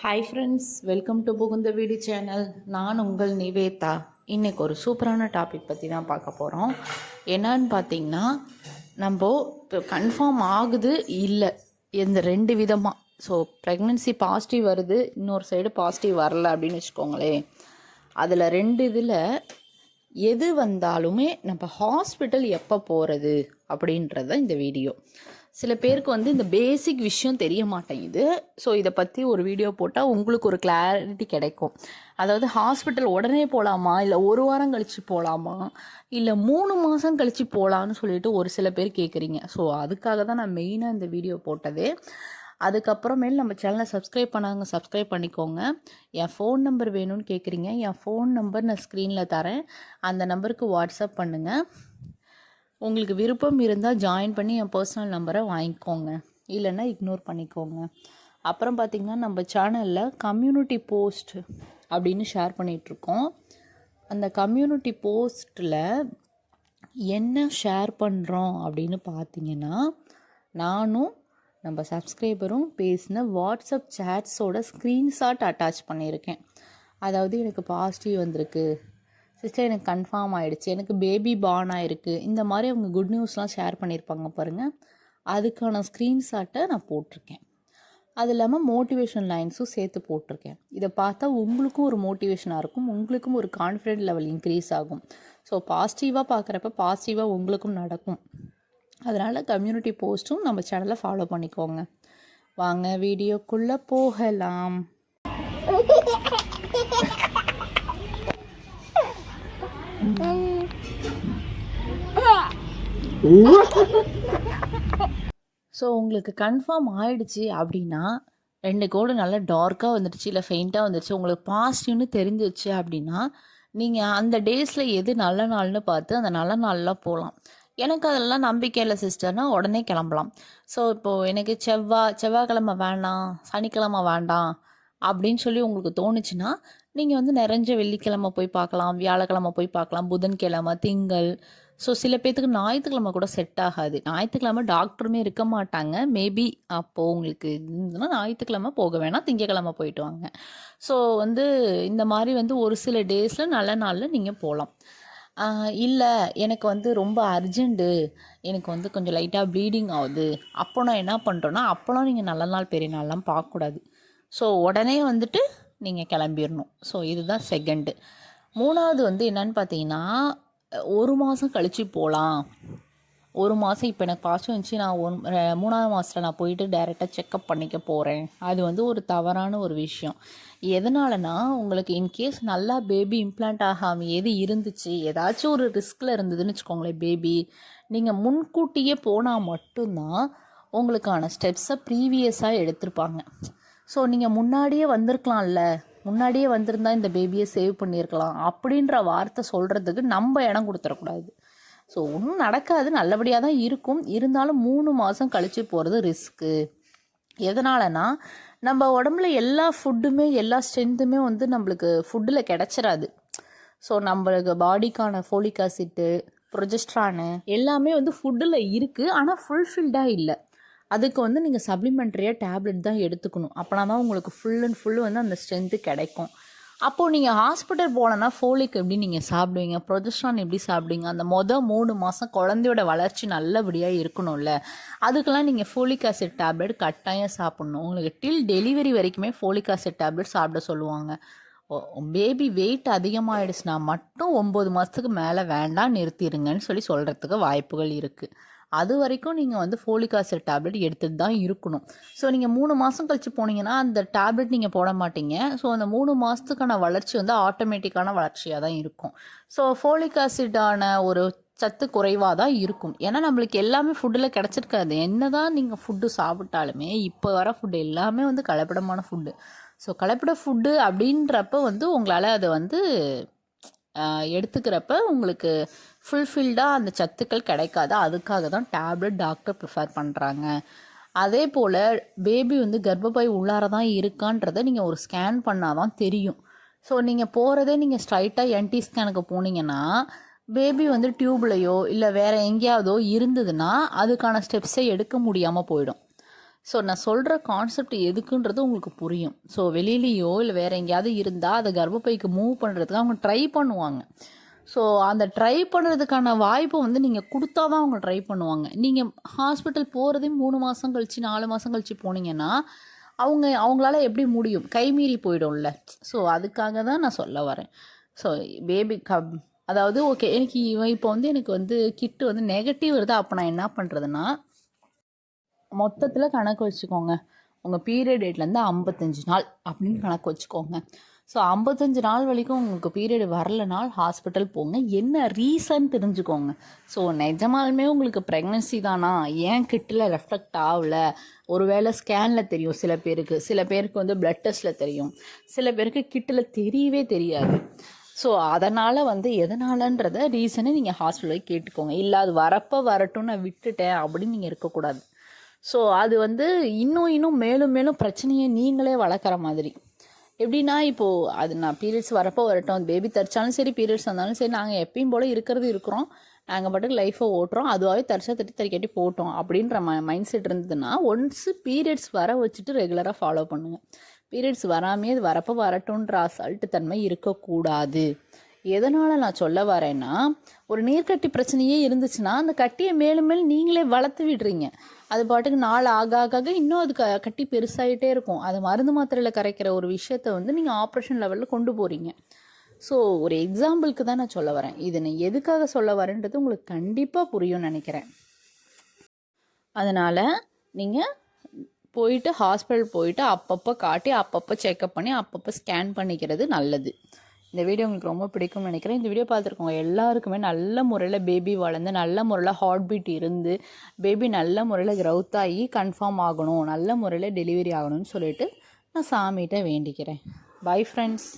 Hi friends welcome to புகுந்த வீடு channel நான் உங்கள் நிவேதா. இன்றைக்கி ஒரு சூப்பரான டாபிக் பற்றி தான் பார்க்க போகிறோம் என்னன்னு பார்த்தீங்கன்னா நம்ம இப்போ கன்ஃபார்ம் ஆகுது இல்லை. இந்த ரெண்டு விதமாக ஸோ ப்ரெக்னென்சி பாசிட்டிவ் வருது இன்னொரு சைடு பாசிட்டிவ் வரல அப்படின்னு வச்சுக்கோங்களேன். அதில் ரெண்டு இதில் எது வந்தாலுமே நம்ம ஹாஸ்பிட்டல் எப்போ போகிறது அப்படின்றது தான் இந்த வீடியோ சில பேருக்கு வந்து இந்த பேசிக் விஷயம் தெரிய மாட்டேங்குது ஸோ இதை பற்றி ஒரு வீடியோ போட்டால் உங்களுக்கு ஒரு கிளாரிட்டி கிடைக்கும். அதாவது ஹாஸ்பிட்டல் உடனே போகலாமா இல்லை ஒரு வாரம் கழித்து போகலாமா இல்லை மூணு மாதம் கழித்து போகலான்னு சொல்லிட்டு ஒரு சில பேர் கேட்குறீங்க ஸோ அதுக்காக தான் நான் மெயினாக இந்த வீடியோ போட்டது. அதுக்கப்புறமேல் நம்ம சேனலை சப்ஸ்கிரைப் பண்ணாங்க சப்ஸ்கிரைப் பண்ணிக்கோங்க. என் ஃபோன் நம்பர் வேணும்னு கேட்குறீங்க என் ஃபோன் நம்பர் நான் ஸ்க்ரீனில் தரேன். அந்த நம்பருக்கு வாட்ஸ்அப் பண்ணுங்கள் உங்களுக்கு விருப்பம் இருந்தால் ஜாயின் பண்ணி என் பர்சனல் நம்பரை வாங்கிக்கோங்க. இல்லைன்னா இக்னோர் பண்ணிக்கோங்க. அப்புறம் பார்த்திங்கன்னா நம்ம சேனலில் கம்யூனிட்டி போஸ்ட் அப்படின்னு ஷேர் பண்ணிகிட்ருக்கோம் அந்த கம்யூனிட்டி போஸ்ட்டில் என்ன ஷேர் பண்ணுறோம் அப்படின்னு பார்த்தீங்கன்னா நானும் நம்ம சப்ஸ்கிரைபரும் பேசின வாட்ஸ்அப் சேட்ஸோட ஸ்க்ரீன்ஷாட் அட்டாச் பண்ணியிருக்கேன். அதாவது எனக்கு பாசிட்டிவ் வந்திருக்கு. சிஸ்டர் எனக்கு கன்ஃபார்ம் ஆகிடுச்சு எனக்கு பேபி பார்ன் ஆகிருக்கு இந்த மாதிரி அவங்க குட் நியூஸ்லாம் ஷேர் பண்ணியிருப்பாங்க பாருங்கள் அதுக்கான ஸ்க்ரீன்ஷாட்டை நான் போட்டிருக்கேன். அது இல்லாமல் மோட்டிவேஷன் லைன்ஸும் சேர்த்து போட்டிருக்கேன். இதை பார்த்தா உங்களுக்கும் ஒரு மோட்டிவேஷனாக இருக்கும். உங்களுக்கும் ஒரு கான்ஃபிடென்ட் லெவல் இன்க்ரீஸ் ஆகும். ஸோ பாசிட்டிவாக பார்க்குறப்ப பாசிட்டிவாக உங்களுக்கும் நடக்கும். அதனால் கம்யூனிட்டி போஸ்ட்டும் நம்ம சேனலை ஃபாலோ பண்ணிக்கோங்க. வாங்க வீடியோக்குள்ளே போகலாம். ஸோ உங்களுக்கு கன்ஃபார்ம் ஆயிடுச்சு அப்படின்னா ரெண்டு கோடு நல்லா டார்க்காக வந்துடுச்சு இல்லை ஃபெயிண்ட்டாக வந்துடுச்சு. உங்களுக்கு பாசிட்டிவ்னு தெரிஞ்சிச்சு அப்படின்னா நீங்கள் அந்த டேஸில் எது நல்ல நாள்னு பார்த்து அந்த நல்ல நாளில் போகலாம் எனக்கு அதெல்லாம் நம்பிக்கை இல்லை சிஸ்டர்னா உடனே கிளம்பலாம். ஸோ இப்போது எனக்கு செவ்வாய் செவ்வாய்க்கிழமை வேண்டாம் சனிக்கிழமை வேண்டாம் அப்படின்னு சொல்லி உங்களுக்கு தோணுச்சுன்னா நீங்கள் வந்து நிறைஞ்ச வெள்ளிக்கிழமை போய் பார்க்கலாம் வியாழக்கிழமை போய் பார்க்கலாம் புதன்கிழமை திங்கள். ஸோ சில பேர்த்துக்கு ஞாயிற்றுக்கிழமை கூட செட் ஆகாது. ஞாயிற்றுக்கிழமை டாக்டருமே இருக்க மாட்டாங்க. மேபி அப்போது உங்களுக்கு இருந்ததுன்னா ஞாயிற்றுக்கிழமை போக வேணாம் திங்கக்கிழமை போயிட்டு வாங்க. ஸோ வந்து இந்த மாதிரி வந்து ஒரு சில டேஸில் நல்ல நாளில் நீங்கள் போகலாம். இல்லை எனக்கு வந்து ரொம்ப அர்ஜெண்ட்டு எனக்கு வந்து கொஞ்சம் லைட்டாக ப்ளீடிங் ஆகுது. அப்போ நான் என்ன பண்ணுறோன்னா அப்போலாம் நீங்கள் நல்ல நாள் பெரிய நாள்லாம் பார்க்கக்கூடாது. ஸோ உடனே வந்துட்டு நீங்கள் கிளம்பிடணும் ஸோ இதுதான் செகண்டு மூணாவது வந்து என்னன்னு பார்த்தீங்கன்னா ஒரு மாதம் கழித்து போகலாம் ஒரு மாதம் இப்போ எனக்கு பாசிட்டிவ் வந்துச்சு நான் ஒன் மூணாவது மாதத்தில் நான் போயிட்டு டைரெக்டாக செக்கப் பண்ணிக்க போகிறேன் அது வந்து ஒரு தவறான ஒரு விஷயம். எதனாலனா உங்களுக்கு இன்கேஸ் நல்லா பேபி இம்ப்ளான்ட் ஆகாமல் எது இருந்துச்சு ஏதாச்சும் ஒரு ரிஸ்கில் இருந்ததுன்னு வச்சுக்கோங்களேன் பேபி நீங்கள் முன்கூட்டியே போனால் மட்டும்தான் உங்களுக்கான ஸ்டெப்ஸை ப்ரீவியஸாக எடுத்திருப்பாங்க. ஸோ நீங்கள் முன்னாடியே வந்திருக்கலாம்ல. முன்னாடியே வந்திருந்தா இந்த பேபியை சேவ் பண்ணியிருக்கலாம். அப்படின்ற வார்த்தை சொல்கிறதுக்கு நம்ம இடம் கொடுத்துடக்கூடாது. ஸோ ஒன்றும் நடக்காது. நல்லபடியாக தான் இருக்கும். இருந்தாலும் மூணு மாதம் கழித்து போகிறது ரிஸ்க்கு எதனாலனா நம்ம உடம்புல எல்லா ஃபுட்டுமே எல்லா ஸ்ட்ரென்த்துமே வந்து நம்மளுக்கு ஃபுட்டில் கிடச்சிடாது ஸோ நம்மளுக்கு பாடிக்கான ஃபோலிக் ஆசிட்டு ப்ரொஜெஸ்ட்ரானு எல்லாமே வந்து ஃபுட்டில் இருக்குது ஆனால் ஃபுல்ஃபில்டாக இல்லை. அதுக்கு வந்து நீங்கள் சப்ளிமெண்ட்ரியாக டேப்லெட் தான் எடுத்துக்கணும். அப்போனா தான் உங்களுக்கு ஃபுல் அண்ட் ஃபுல் வந்து அந்த ஸ்ட்ரென்த்து கிடைக்கும். அப்போது நீங்கள் ஹாஸ்பிட்டல் போகலன்னா ஃபோலிக் எப்படி நீங்கள் சாப்பிடுவீங்க? ப்ரொஜெஸ்ட்ரான் எப்படி சாப்பிடுவீங்க? அந்த மொதல் மூணு மாதம் குழந்தையோட வளர்ச்சி நல்லபடியாக இருக்கணும்ல. அதுக்கெல்லாம் நீங்கள் ஃபோலிக் ஆசிட் டேப்லெட் கட்டாயம் சாப்பிட்ணும். உங்களுக்கு டில் டெலிவரி வரைக்குமே ஃபோலிக் ஆசிட் டேப்லெட் சாப்பிட சொல்லுவாங்க. பேபி வெயிட் அதிகமாகிடுச்சுன்னா மட்டும் ஒம்பது மாதத்துக்கு மேலே வேண்டாம் நிறுத்திடுங்கன்னு சொல்லி சொல்கிறதுக்கு வாய்ப்புகள் இருக்குது அது வரைக்கும் நீங்கள் வந்து ஃபோலிக் ஆசிட் டேப்லெட் எடுத்துட்டு தான் இருக்கணும். ஸோ நீங்கள் மூணு மாதம் கழித்து போனீங்கன்னா அந்த டேப்லெட் நீங்கள் போட மாட்டீங்க. ஸோ அந்த மூணு மாதத்துக்கான வளர்ச்சி வந்து ஆட்டோமேட்டிக்கான வளர்ச்சியாக தான் இருக்கும். ஸோ ஃபோலிக் ஆசிடான ஒரு சத்து குறைவாக தான் இருக்கும். ஏன்னா நம்மளுக்கு எல்லாமே ஃபுட்டில் கிடச்சிருக்காது. என்ன தான் நீங்கள் ஃபுட்டு சாப்பிட்டாலுமே இப்போ வர ஃபுட்டு எல்லாமே வந்து கலப்படமான ஃபுட்டு ஸோ கலப்பட ஃபுட்டு அப்படின்றப்ப வந்து உங்களால் அதை வந்து எடுத்துக்கிறப்ப உங்களுக்கு ஃபுல்ஃபில்டாக அந்த சத்துக்கள் கிடைக்காது. அதுக்காக தான் டேப்லெட் டாக்டர் ப்ரிஃபர் பண்ணுறாங்க அதே போல் பேபி வந்து கர்ப்பப்பை உள்ளார தான் இருக்கான்றதை நீங்கள் ஒரு ஸ்கேன் பண்ணால் தான் தெரியும். ஸோ நீங்கள் போகிறதே நீங்கள் ஸ்ட்ரைட்டாக என்டி ஸ்கேனுக்கு போனீங்கன்னா பேபி வந்து டியூப்லையோ இல்லை வேறு எங்கேயாவதோ இருந்ததுன்னா அதுக்கான ஸ்டெப்ஸை எடுக்க முடியாமல் போயிடும். ஸோ நான் சொல்கிற கான்செப்ட் எதுக்குன்றது உங்களுக்கு புரியும். ஸோ வெளியிலேயோ இல்லை வேறு எங்கேயாவது இருந்தால் அதை கர்ப்பப்பைக்கு மூவ் பண்ணுறதுக்கு அவங்க ட்ரை பண்ணுவாங்க. ஸோ அந்த ட்ரை பண்ணுறதுக்கான வாய்ப்பை வந்து நீங்கள் கொடுத்தா தான் அவங்க ட்ரை பண்ணுவாங்க. நீங்கள் ஹாஸ்பிட்டல் போகிறதே மூணு மாதம் கழித்து நாலு மாதம் கழித்து போனீங்கன்னா அவங்க அவங்களால எப்படி முடியும்? கைமீறி போயிடும்ல. ஸோ அதுக்காக தான் நான் சொல்ல வரேன். ஸோ பேபி கப் அதாவது ஓகே எனக்கு இவன் இப்போ வந்து எனக்கு வந்து கிட்டு வந்து நெகட்டிவ் வருது. அப்போ நான் என்ன பண்ணுறதுன்னா மொத்தத்தில் கணக்கு வச்சுக்கோங்க. உங்கள் பீரியட் டேட்லேருந்து ஐம்பத்தஞ்சு நாள் அப்படின்னு கணக்கு வச்சுக்கோங்க. ஸோ ஐம்பத்தஞ்சு நாள் வரைக்கும் உங்களுக்கு பீரியட் வரலனால் ஹாஸ்பிட்டல் போங்க. என்ன ரீசன் தெரிஞ்சுக்கோங்க. ஸோ நிஜமாலுமே உங்களுக்கு ப்ரெக்னன்சி தானா? ஏன் கிட்டில் ரெஃப்ளெக்ட் ஆகல? ஒருவேளை ஸ்கேனில் தெரியும் சில பேருக்கு. சில பேருக்கு வந்து பிளட் டெஸ்ட்டில் தெரியும். சில பேருக்கு கிட்டில் தெரியவே தெரியாது. ஸோ அதனால் வந்து எதனாலன்றத ரீசனை நீங்கள் ஹாஸ்பிட்டலில் கேட்டுக்கோங்க. இல்லை அது வரப்போ வரட்டும் நான் விட்டுட்டேன் அப்படின்னு நீங்கள் இருக்கக்கூடாது. ஸோ அது வந்து இன்னும் இன்னும் மேலும் மேலும் பிரச்சனையை நீங்களே வளர்க்குற மாதிரி. எப்படின்னா இப்போது அது நான் பீரியட்ஸ் வரப்போ வரட்டும். பேபி தரிச்சாலும் சரி பீரியட்ஸ் வந்தாலும் சரி நாங்கள் எப்பயும் போல் இருக்கிறது இருக்கிறோம். நாங்கள் பாட்டுக்கு லைஃப்பை ஓட்டுறோம். அதுவாகவே தரிசா தட்டி தறிக்கட்டி போட்டோம். அப்படின்ற ம மைண்ட் செட் இருந்ததுன்னா ஒன்ஸு பீரியட்ஸ் வர வச்சுட்டு ரெகுலராக ஃபாலோ பண்ணுங்கள் பீரியட்ஸ் வராமே அது வரப்போ வரட்டும்ன்ற அசால்ட்டு தன்மை இருக்கக்கூடாது. எதனால் நான் சொல்ல வரேன்னா ஒரு நீர்க்கட்டி பிரச்சனையே இருந்துச்சுன்னா அந்த கட்டியை மேலும் மேலும் நீங்களே வளர்த்து விடுறீங்க. அது பாட்டுக்கு நாள் ஆக ஆக ஆக இன்னும் அது க கட்டி பெருசாகிட்டே இருக்கும். அது மருந்து மாத்திரையில் கரைக்கிற ஒரு விஷயத்த வந்து நீங்கள் ஆப்ரேஷன் லெவலில் கொண்டு போகிறீங்க ஸோ ஒரு எக்ஸாம்பிளுக்கு தான் நான் சொல்ல வரேன். இதை நான் எதுக்காக சொல்ல வரேன்றது உங்களுக்கு கண்டிப்பாக புரியும்னு நினைக்கிறேன். அதனால் நீங்கள் போயிட்டு ஹாஸ்பிட்டல் போயிட்டு அப்பப்போ காட்டி அப்பப்போ செக்கப் பண்ணி அப்பப்போ ஸ்கேன் பண்ணிக்கிறது நல்லது. இந்த வீடியோ உங்களுக்கு ரொம்ப பிடிக்கும்னு நினைக்கிறேன். இந்த வீடியோ பார்த்துருக்கோங்க எல்லாருக்குமே நல்ல முறையில் பேபி வளர்ந்து நல்ல முறையில் ஹார்ட் பீட் இருந்து பேபி நல்ல முறையில் க்ரௌத் ஆகி கன்ஃபார்ம் ஆகணும் நல்ல முறையில் டெலிவரி ஆகணும்னு சொல்லிட்டு நான் சாமிகிட்ட வேண்டிக்கிறேன். Bye friends